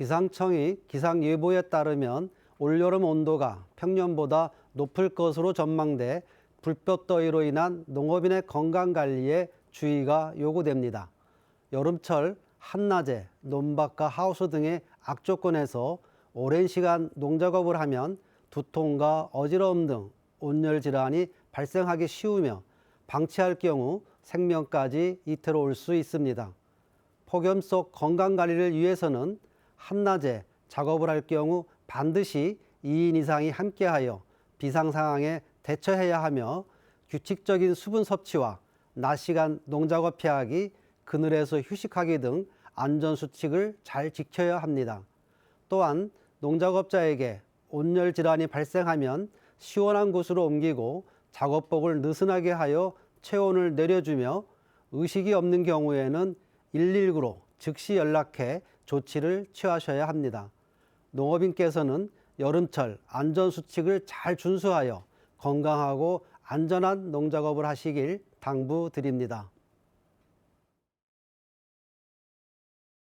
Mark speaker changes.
Speaker 1: 기상청이 기상 예보에 따르면 올여름 온도가 평년보다 높을 것으로 전망돼 불볕더위로 인한 농업인의 건강 관리에 주의가 요구됩니다. 여름철 한낮에 논밭과 하우스 등의 악조건에서 오랜 시간 농작업을 하면 두통과 어지러움 등 온열 질환이 발생하기 쉬우며 방치할 경우 생명까지 이태로울 수 있습니다. 폭염 속 건강 관리를 위해서는 한낮에 작업을 할 경우 반드시 2인 이상이 함께하여 비상 상황에 대처해야 하며 규칙적인 수분 섭취와 낮 시간 농작업 피하기, 그늘에서 휴식하기 등 안전 수칙을 잘 지켜야 합니다. 또한 농작업자에게 온열 질환이 발생하면 시원한 곳으로 옮기고 작업복을 느슨하게 하여 체온을 내려주며 의식이 없는 경우에는 119로 즉시 연락해 조치를 취하셔야 합니다. 농업인께서는 여름철 안전수칙을 잘 준수하여 건강하고 안전한 농작업을 하시길 당부드립니다.